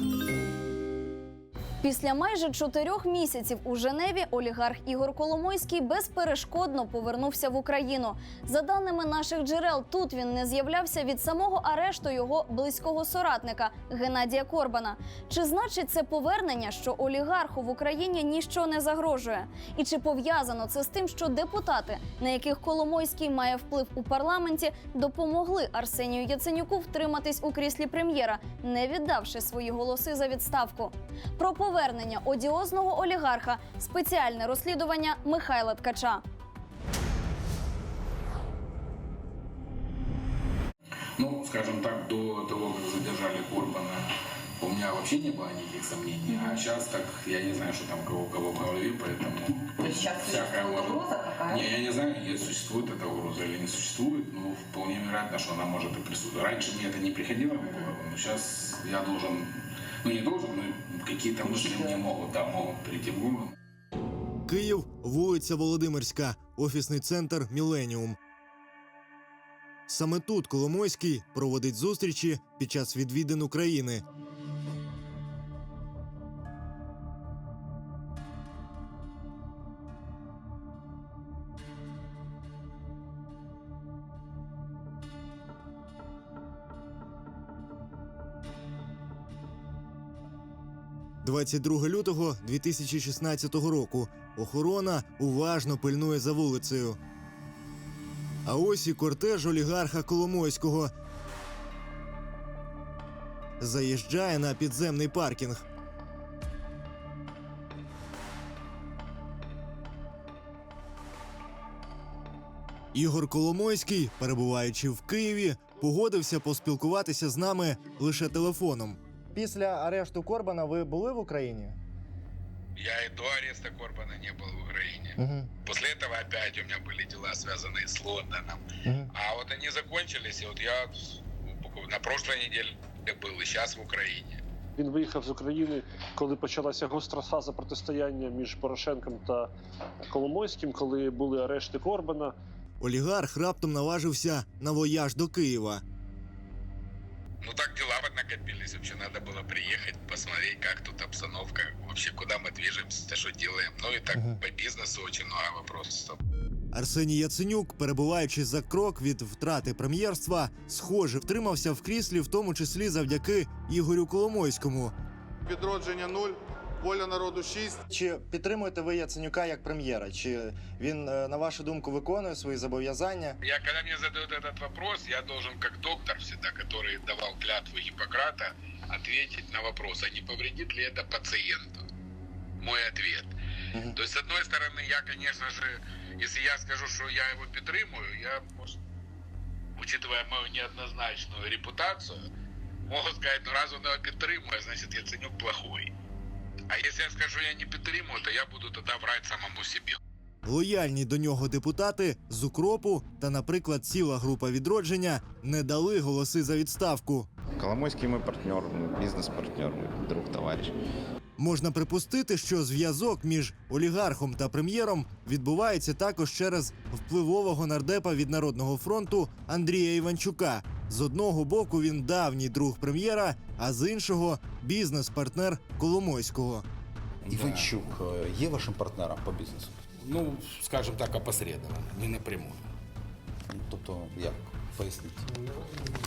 Bye. Після майже чотирьох місяців у Женеві олігарх Ігор Коломойський безперешкодно повернувся в Україну. За даними наших джерел, тут він не з'являвся від самого арешту його близького соратника Геннадія Корбана. Чи значить це повернення, що олігарху в Україні ніщо не загрожує? І чи пов'язано це з тим, що депутати, на яких Коломойський має вплив у парламенті, допомогли Арсенію Яценюку втриматись у кріслі прем'єра, не віддавши свої голоси за відставку? Про повернення одіозного олігарха спеціальне розслідування Михайла Ткача. Ну, скажем так, до того, как задержали Корбана, у меня вообще не было никаких сомнений. А сейчас так, я не знаю, что там кого, у кого в голове, поэтому... То есть сейчас всякое существует может- угроза какая? Не, я не знаю, есть, существует эта угроза или не существует, но вполне вероятно, что она может и присутствовать. Раньше мне это не приходило в голову, но сейчас я должен, ну не должен, но какие-то мысли мне могут, да, могут прийти в голову. Київ, вулиця Володимирська, офісний центр Міленіум. Саме тут Коломойський проводить зустрічі під час відвідин України. – 22 лютого 2016 року. Охорона уважно пильнує за вулицею. А ось і кортеж олігарха Коломойського. Заїжджає на підземний паркінг. Ігор Коломойський, перебуваючи в Києві, погодився поспілкуватися з нами лише телефоном Після арешту Корбана ви були в Україні? Я и до ареста Корбана не был в Украине. Угу. После этого опять у меня были дела, связанные с Лондоном. А вот они закончились, и вот я на прошлой неделе был, и сейчас в Украине. Він виїхав з України, коли почалася гостра фаза протистояння між Порошенком та Коломойським, коли були арешти Корбана. Олігарх раптом наважився на вояж до Києва. Ну так дела вот накопились. Вообще надо было приехать, посмотреть, как тут обстановка, вообще куда мы движемся, что делаем. Ну и так по бизнесу очень много вопросов. Арсеній Яценюк, перебуваючи за крок від втрати прем'єрства, схоже, втримався в кріслі, в тому числі завдяки Ігорю Коломойському. Відродження 0, воля народу 6. Чи підтримуєте ви Яценюка як прем'єра? Чи він, е, на вашу думку, виконує свої зобов'язання? Я, когда мне задают этот вопрос, я должен, как доктор всегда, который давал клятву Гиппократа, ответить на вопрос, а не повредит ли это пациенту? Мой ответ. Мгм. То есть, с одной стороны, я, конечно же, если я скажу, что я его підтримую, я, может, учитывая мою неоднозначную репутацию, могу сказать, ну раз он его підтримує, значит, Яценюк плохой. А якщо я скажу, я не підтримую, то я буду тоді врать самому собі. Лояльні до нього депутати з укропу та, наприклад, ціла група відродження не дали голоси за відставку. Коломойський мой партнер, мой друг, товарищ. Можна припустити, що зв'язок між олігархом та прем'єром відбувається також через впливового нардепа від народного фронту Андрія Іванчука. З одного боку він давній друг прем'єра, а з іншого бізнес-партнер Коломойського. Іванчук е, є вашим партнером по бізнесу? Ну, скажем так, опосредованно, не напрямую. Ну, Тобто, як поясніть?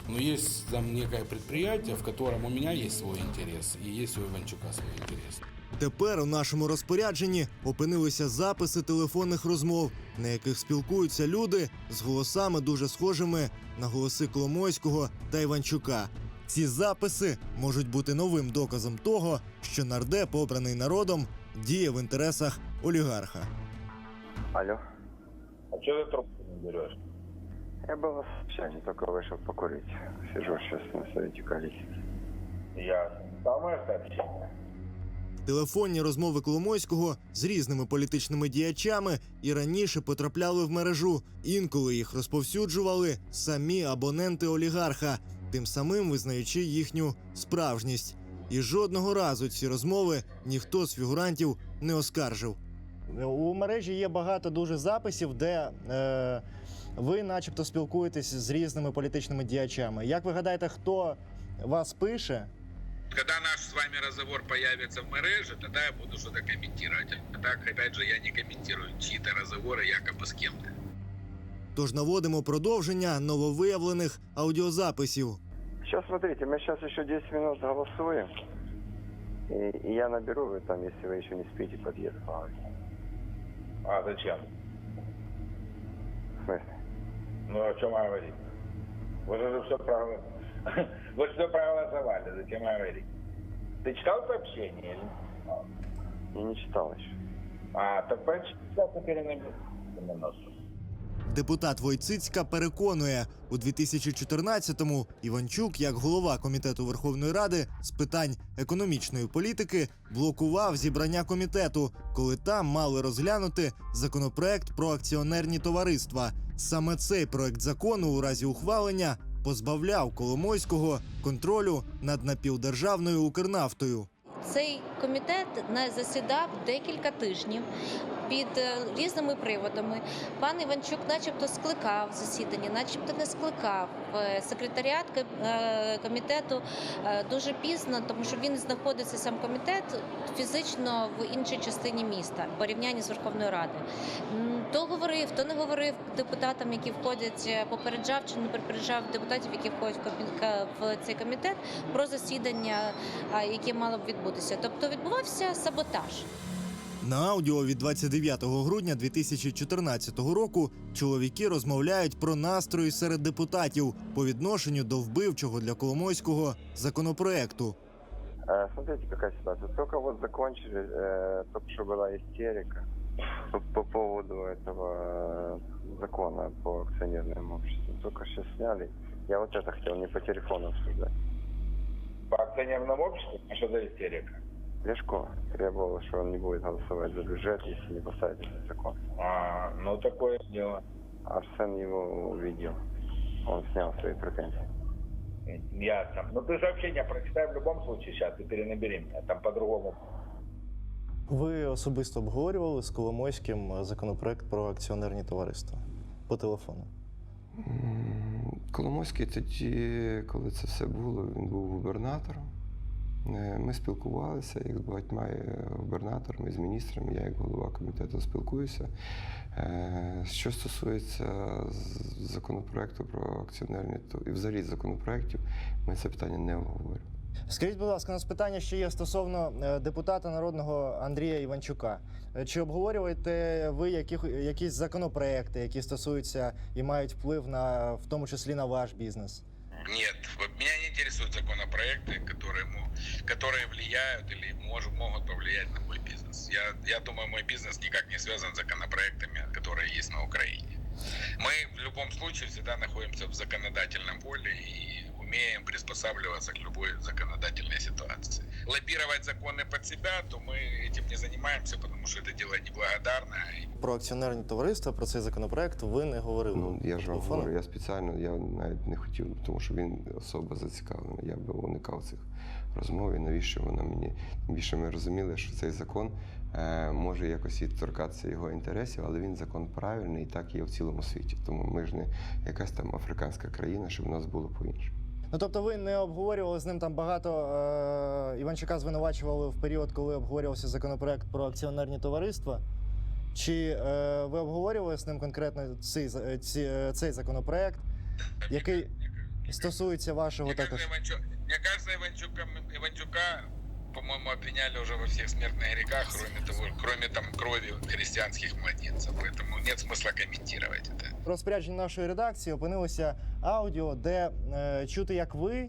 Но есть там некое предприятие, в котором у меня есть свой интерес, и есть у Иванчука свой интерес. Тепер у нашому розпорядженні опинилися записи телефонних розмов, на яких спілкуються люди з голосами дуже схожими на голоси Коломойського та Іванчука. Ці записи можуть бути новим доказом того, що нардеп, обраний народом, діє в інтересах олігарха. Алло. А что ты трубку не берешь? Я был в совещании, только вышел покурить. Сижу сейчас на совете коллеги. Я. Самое сообщение. Телефонні розмови Коломойського з різними політичними діячами і раніше потрапляли в мережу. Інколи їх розповсюджували самі абоненти олігарха, тим самим визнаючи їхню справжність. І жодного разу ці розмови ніхто з фігурантів не оскаржив. У мережі є багато дуже записів, де е, ви, начебто, спілкуєтесь з різними політичними діячами. Як ви гадаєте, хто вас пише Когда наш с вами разговор появится в мереже, тогда я буду что-то комментировать. А так, опять же, я не комментирую чьи-то разговоры якобы с кем-то. Тож наводимо продовження нововиявлених аудіозаписів. Сейчас смотрите, мы сейчас еще 10 минут голосуем. И, и я наберу вы там, если вы еще не спите, подъезд. А зачем? В смысле? Ну, о чем говорить? Вы же все проголосовали. Вы все проголосовали, зачем говорить? Ты читал сообщение? или? Я не читал еще. А, так прочитал, теперь немножко. Депутат Войцицька переконує, у 2014-му Іванчук, як голова комітету Верховної Ради з питань економічної політики, блокував зібрання комітету, коли там мали розглянути законопроект про акціонерні товариства. Саме цей проект закону у разі ухвалення позбавляв Коломойського контролю над напівдержавною Укрнафтою. Цей комітет не засідав декілька тижнів під е, різними приводами. Пан Іванчук, начебто, скликав засідання, начебто не скликав. Е, Секретаріат е, комітету дуже пізно, тому що він знаходиться сам комітет фізично в іншій частині міста в порівнянні з Верховною Радою. То говорив, то не говорив депутатам, які входять, попереджав чи не попереджав депутатів, які входять в цей комітет про засідання, яке мало б відбутися. Тобто відбувався саботаж. На аудіо від 29 грудня 2014 року чоловіки розмовляють про настрої серед депутатів по відношенню до вбивчого для Коломойського законопроекту. Э, смотрите, какая ситуация. Только вот закончили, э, только что была истерика по, по поводу этого э, закона по акционерному обществу. Только сейчас сняли. Я вот это хотел не по телефону обсуждать. По акционерному обществу? А что за истерика? Лешко требовал, что он не будет голосовать за бюджет, если не поставить этот закон. А, ну такое дело. Арсен его увидел. Он снял свои претензии. Ясно. Ну ты сообщение прочитай в любом случае сейчас и перенабери меня. Там по-другому. Ви особисто обговорювали з Коломойським законопроект про акціонерні товариства по телефону. Коломойський тоді, коли це все було, він був губернатором. Е, Ми спілкувалися як з багатьма е, губернаторами, з міністрами. Я як голова комітету спілкуюся. Е, Що стосується законопроекту про акціонерні то і взагалі законопроектів, ми це питання не обговорюємо. Скажіть, будь ласка, у нас питання ще є стосовно депутата народного Андрія Іванчука. Чи обговорюєте ви яких, якісь законопроекти, які стосуються і мають вплив на в тому числі на ваш бізнес? Нет, вот меня не интересуют законопроекты, которые, ему- которые влияют или мож, могут повлиять на мой бизнес. Я, я думаю, мой бизнес никак не связан с законопроектами, которые есть на Украине. Мы в любом случае всегда находимся в законодательном поле и умеем приспосабливаться к любой законодательной ситуации. Лоббировать законы под себя, то мы этим не занимаемся, потому что это дело неблагодарное. Про акціонерні товариства, про цей законопроект ви не говорили. Ну, я ж по вам телефону? говорю, я спеціально я навіть не хотів, тому що він особа зацікавлена. Я би уникав цих розмов, і навіщо вона мені. Тим більше ми розуміли, що цей закон е, може якось і торкатися його інтересів, але він закон правильний і так є в цілому світі. Тому ми ж не якась там африканська країна, щоб у нас було по-іншому. Ну тобто ви не обговорювали з ним там багато е- Іванчука звинувачували в період, коли обговорювався законопроект про акціонерні товариства. Чи е, ви обговорювали з ним конкретно цей, е, ці, е, цей законопроект, який стосується вашого також? кажется, Иванчук, мне кажется, Иванчука, Иванчука, по-моему, обвиняли уже во всех смертных грехах, кроме того, кроме там крови христианских младенцев. Поэтому нет смысла комментировать это. В розпорядженні нашої редакції опинилося аудіо, де е, чути, як ви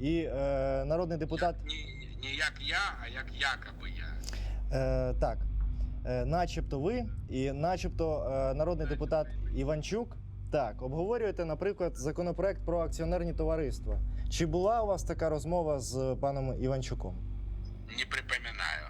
і е, народний депутат. Не, не як я, а як якобы я. Е, так, е, начебто ви і начебто е, народний депутат Іванчук. Так, обговорюєте, наприклад, законопроект про акціонерні товариства. Чи була у вас така розмова з паном Іванчуком? Не припоминаю.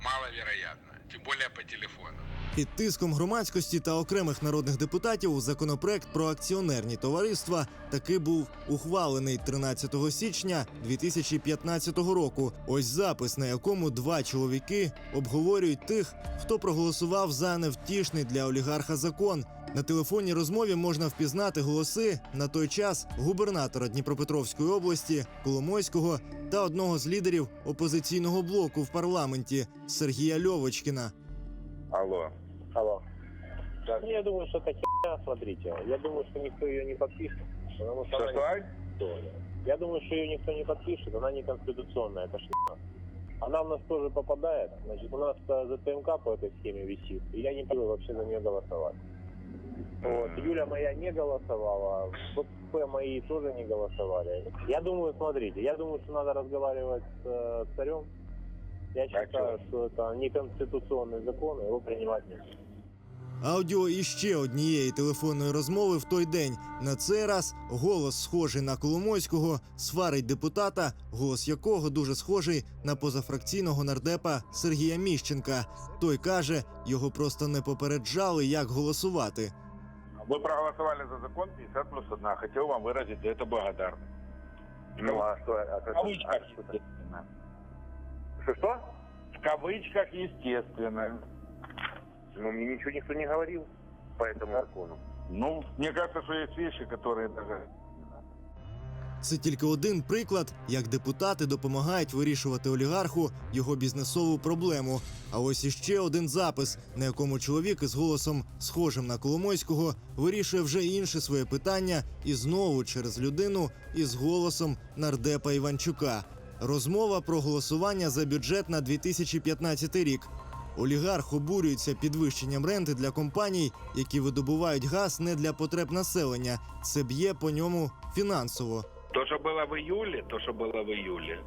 Маловероятно. Тем более по телефону. Під тиском громадськості та окремих народних депутатів законопроект про акціонерні товариства таки був ухвалений 13 січня 2015 року. Ось запис, на якому два чоловіки обговорюють тих, хто проголосував за невтішний для олігарха закон, На телефонній розмові можна впізнати голоси на той час губернатора Дніпропетровської області Коломойського та одного з лідерів опозиційного блоку в парламенті Сергія Льовочкіна. Алло. Алло. Так. Я думаю, что это херня, смотрите. Я думаю, что никто ее не подпишет. Потому что Что, она что? неконституционная. Я думаю, что ее никто не подпишет, она неконституционная, это шляпа. Она у нас тоже попадает. Значит, у нас э, ЗТМК по этой схеме висит, и я не буду вообще за нее голосовать. Вот. Юля моя не голосовала, ВП мои тоже не голосовали. Я думаю, смотрите, я думаю, что надо разговаривать с э, царем. Я считаю, что это неконституционный закон, и его принимать нельзя. Аудіо іще однієї телефонної розмови в той день. На цей раз голос, схожий на Коломойського, сварить депутата, голос якого дуже схожий на позафракційного нардепа Сергія Міщенка. Той каже, його просто не попереджали, як голосувати. Вы проголосовали за закон 50 плюс 1. Хотел вам выразить за это благодарность. Ну, а что? А В кавычках, а что- естественно. Что-что? В кавычках, естественно. Ну, мне ничего никто не говорил по этому закону. Ну, мне кажется, что есть вещи, которые даже... Це тільки один приклад, як депутати допомагають вирішувати олігарху його бізнесову проблему. А ось іще один запис, на якому чоловік із голосом, схожим на Коломойського, вирішує вже інше своє питання і знову через людину із голосом нардепа Іванчука. Розмова про голосування за бюджет на 2015 рік. Олігарх обурюється підвищенням ренти для компаній, які видобувають газ не для потреб населення. Це б'є по ньому фінансово. То, что было в июле, то, что было в июле,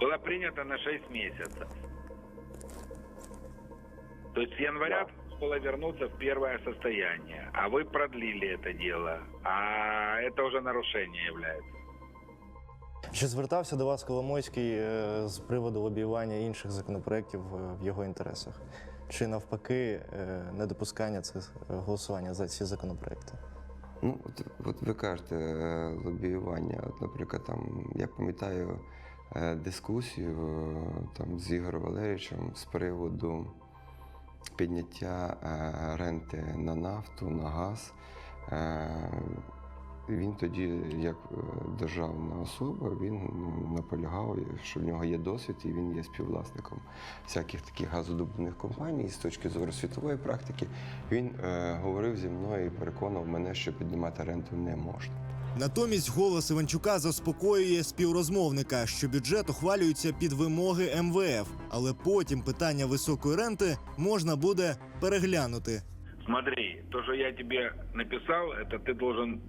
было принято на 6 месяцев. То есть с января было вернуться в первое состояние, а вы продлили это дело, а это уже нарушение является. Чи звертався до вас Коломойський е, з приводу лобіювання інших законопроєктів е, в його інтересах? Чи навпаки е, недопускання цих е, голосування за ці законопроекти? Ну, от, от ви кажете, е, лобіювання. От, наприклад, там, я пам'ятаю е, дискусію е, там, з Ігорем Валерійовичем з приводу підняття ренти на нафту, на газ. Е, Він тоді, як е, державна особа, він ну, наполягав, що в нього є досвід і він є співвласником всяких таких газодобувних компаній. І з точки зору світової практики він е, говорив зі мною і переконав мене, що піднімати ренту не можна. Натомість голос Іванчука заспокоює співрозмовника, що бюджет ухвалюється під вимоги МВФ, але потім питання високої ренти можна буде переглянути. Смотри, то, что я тебе написал, это ты должен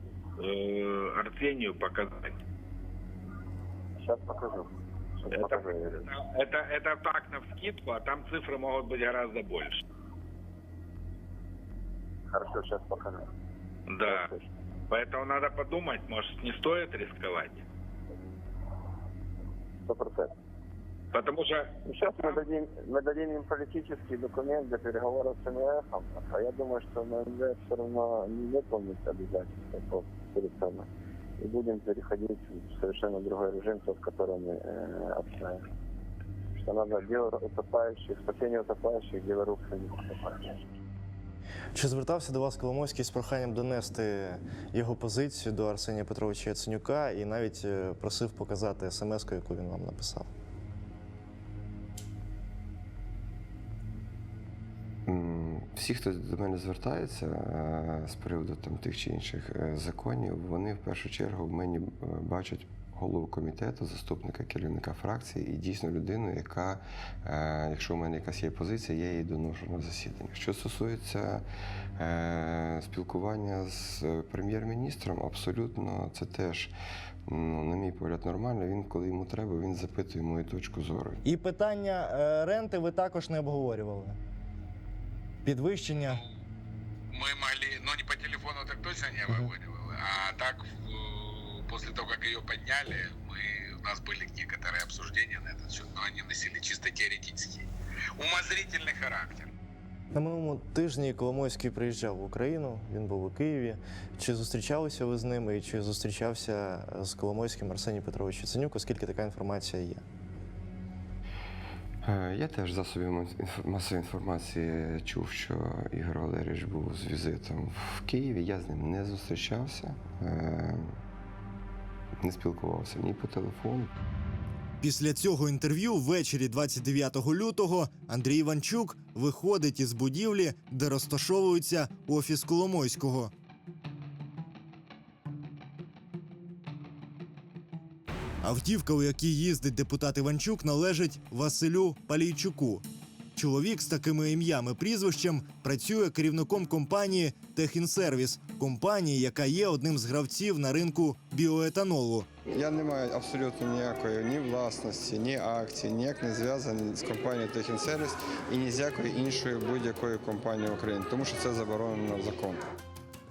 э, Арсению показать. Сейчас покажу. Сейчас Это, покажу. это, это так на вскидку, а там цифры могут быть гораздо больше. Хорошо, сейчас покажу. Да. Поэтому надо подумать, может, не стоит рисковать. Сто процентов. Потому что Ну, Сейчас мы дадим, мы дадим им политический документ для переговоров с МВФ, а я думаю, что МВФ все равно не выполнит обязательства по- перед собой. И будем переходить в совершенно другой режим, тот, который мы э, общаемся. Что надо дело утопающих, спасение утопающих, дело рук самих утопающих. Чи звертався до вас Коломойський з проханням донести його позицію до Арсенія Петровича Яценюка і навіть е, просив показати смс-ку, яку він вам написав? Всі, хто до мене звертається е, з приводу там, тих чи інших е, законів, вони в першу чергу в мені е, бачать голову комітету, заступника керівника фракції і дійсно людину, яка, якщо в мене якась є позиція, я її доношу на засідання. Що стосується спілкування з прем'єр-міністром, абсолютно це теж, ну, на мій погляд, нормально. Він, коли йому треба, він запитує мою точку зору. І питання ренти ви також не обговорювали Підвищення. Мы могли, ну не по телефону так точно не обговаривали, а так в- после того, как ее подняли, мы, у нас были некоторые обсуждения на этот счет, но они носили чисто теоретический, умозрительный характер. На минулому тижні Коломойський приїжджав в Україну, він був у Києві. Чи зустрічалися ви з ним і чи зустрічався з Коломойським Арсеній Петрович Яценюк, оскільки така інформація є? Е, Я теж засобів масової інформації чув, що Ігор Валерійович був з візитом в Києві. Я з ним не зустрічався, е, не спілкувався ні по телефону. Після цього інтерв'ю ввечері 29 лютого Андрій Іванчук виходить із будівлі, де розташовується офіс Коломойського. Автівка, у якій їздить депутат Іванчук, належить Василю Палійчуку. Чоловік з такими ім'ями прізвищем працює керівником компанії Техінсервіс, компанії, яка є одним з гравців на ринку біоетанолу. Я не маю абсолютно ніякої ні власності, ні акцій, ніяк не зв'язаний з компанією Техінсервіс і ні з якої іншої будь-якої компанії України, тому що це заборонено законом.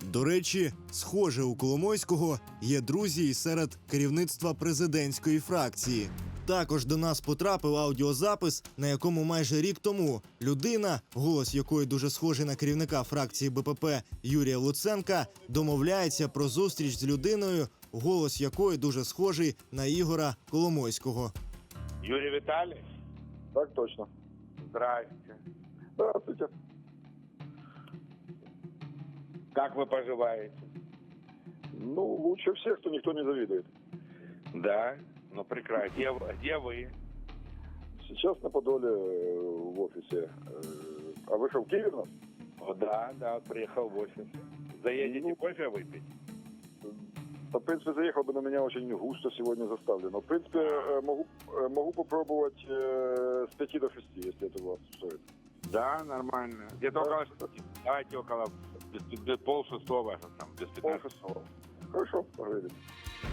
До речі, схоже, у Коломойського є друзі і серед керівництва президентської фракції. Також до нас потрапив аудіозапис, на якому майже рік тому людина, голос якої дуже схожий на керівника фракції БПП Юрія Луценка, домовляється про зустріч з людиною, голос якої дуже схожий на Ігора Коломойського. Юрий Витальевич? Так точно. Здрасте. Здравствуйте. Как вы поживаете? Ну, лучше всех, кто никто не завидует. Да, ну прекрасно. Где, вы- где вы? Сейчас на Подоле э, в офисе. Э, А вы что, в Киеве у нас? О, да, да, вот приехал в офис. Заедете Ну. кофе выпить? Да, в принципе, заехал бы на меня очень густо сегодня заставлено. В принципе, э, могу, э, могу попробовать э, с 5 до 6, если это вас устроит. Да, нормально. Где-то Да. около шести. Давайте около без, без пол там, без Пол 15. Хорошо, поговорили.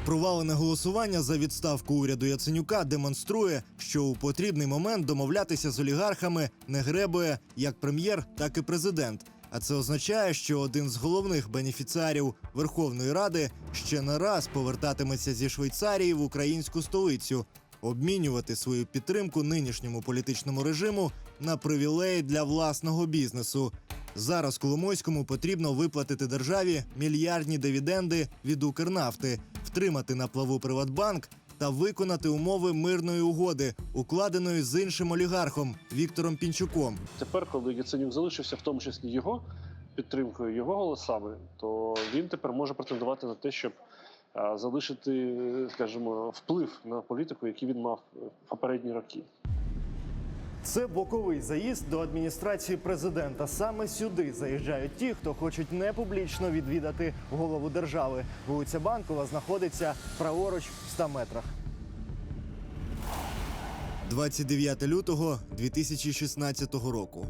Провалене голосування за відставку уряду Яценюка демонструє, що у потрібний момент домовлятися з олігархами не гребує як прем'єр, так і президент. А це означає, що один з головних бенефіціарів Верховної Ради ще не раз повертатиметься зі Швейцарії в українську столицю, обмінювати свою підтримку нинішньому політичному режиму на привілеї для власного бізнесу. Зараз Коломойському потрібно виплатити державі мільярдні дивіденди від Укрнафти, втримати на плаву Приватбанк та виконати умови мирної угоди, укладеної з іншим олігархом Віктором Пінчуком. Тепер, коли Яценюк залишився, в тому числі його підтримкою, його голосами, то він тепер може претендувати на те, щоб залишити, скажімо, вплив на політику, який він мав е, в попередні роки. Це боковий заїзд до адміністрації президента. Саме сюди заїжджають ті, хто хочуть не публічно відвідати голову держави. Вулиця Банкова знаходиться праворуч в 100 метрах. 29 лютого 2016 року.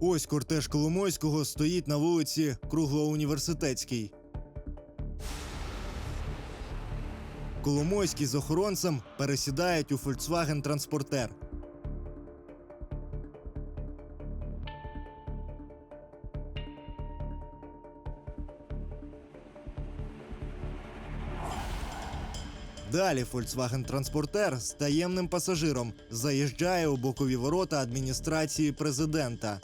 Ось кортеж Коломойського стоїть на вулиці Круглоуніверситетській. Коломойський з охоронцем пересідають у Volkswagen Транспортер. Далі Volkswagen Транспортер з таємним пасажиром заїжджає у бокові ворота адміністрації президента.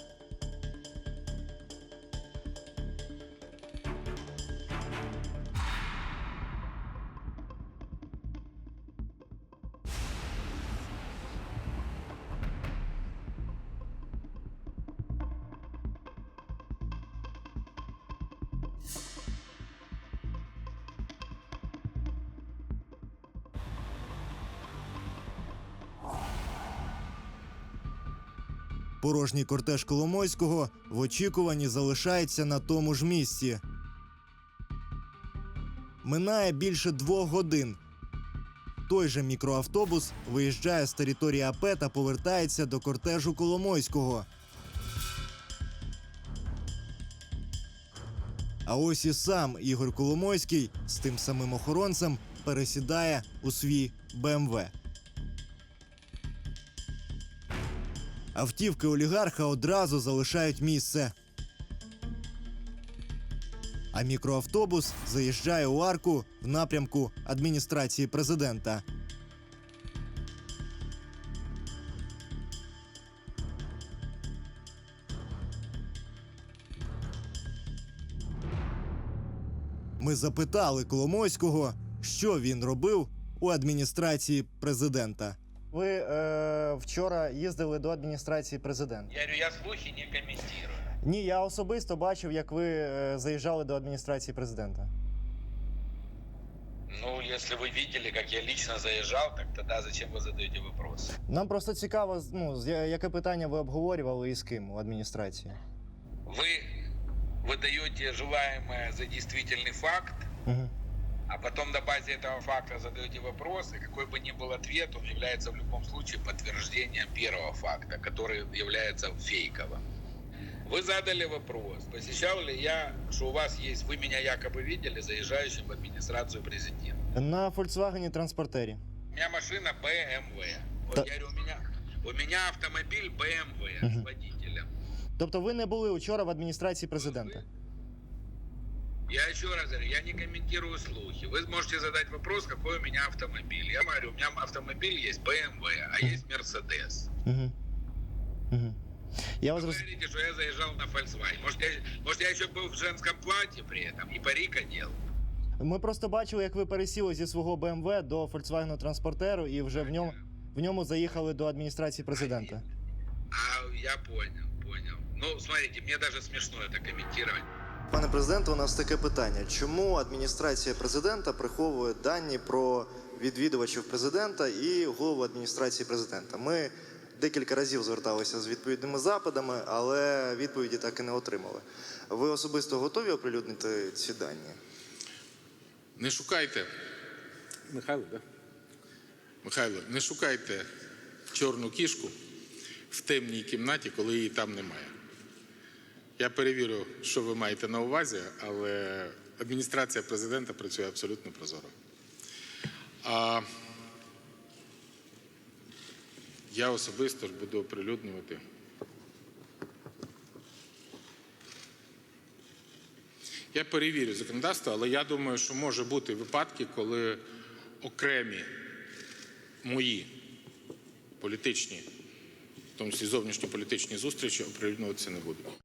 Порожній кортеж Коломойського в очікуванні залишається на тому ж місці. Минає більше двох годин. Той же мікроавтобус виїжджає з території АП та повертається до кортежу Коломойського. А ось і сам Ігор Коломойський з тим самим охоронцем пересідає у свій БМВ. Автівки олігарха одразу залишають місце. А мікроавтобус заїжджає у арку в напрямку адміністрації президента. Ми запитали Коломойського, що він робив у адміністрації президента. Ви е, вчора їздили до адміністрації президента. Я говорю, я слухи не комментирую. Ні, я особисто бачив, як ви е, заїжджали до адміністрації президента. Ну, если вы видели, как я лично заезжал, так тогда зачем вы задаете вопрос? Нам просто цікаво, ну, з- я- яке питання ви обговорювали і з ким у адміністрації. Вы выдаете желаемое за действительный факт, Угу. а потом на базе этого факта задаете вопрос, и какой бы ни был ответ, он является в любом случае подтверждением первого факта, который является фейковым. Вы задали вопрос, посещал ли я, что у вас есть, вы меня якобы видели заезжающим в администрацию президента. На Volkswagen транспортері. У меня машина BMW. Вот Да. я говорю, у меня, у меня автомобиль BMW Мгм. с водителем. Тобто ви не були вчора в адміністрації президента. Я еще раз говорю, я не комментирую слухи. Вы можете задать вопрос, какой у меня автомобиль. Я говорю, у меня автомобиль есть BMW, а есть Mercedes. Угу. Угу. Я вас Вы роз... говорите, что я заезжал на Volkswagen. Может я, может, я еще был в женском платье при этом и парик одел. Ми просто бачили, як ви пересіли зі свого BMW до Volkswagen транспортеру і вже в ньому, в ньому заїхали до адміністрації президента. А я понял, понял. Ну, смотрите, мне даже смешно это комментировать. Пане президенте, у нас таке питання: чому адміністрація президента приховує дані про відвідувачів президента і голову адміністрації президента? Ми декілька разів зверталися з відповідними запитами, але відповіді так і не отримали. Ви особисто готові оприлюднити ці дані? Не шукайте. Михайло, да? Михайло, не шукайте чорну кішку в темній кімнаті, коли її там немає. Я перевірю, що ви маєте на увазі, але адміністрація президента працює абсолютно прозоро. А я особисто ж буду оприлюднювати. Я перевірю законодавство, але я думаю, що може бути випадки, коли окремі мої політичні, в тому числі зовнішньополітичні зустрічі оприлюднюватися не будуть.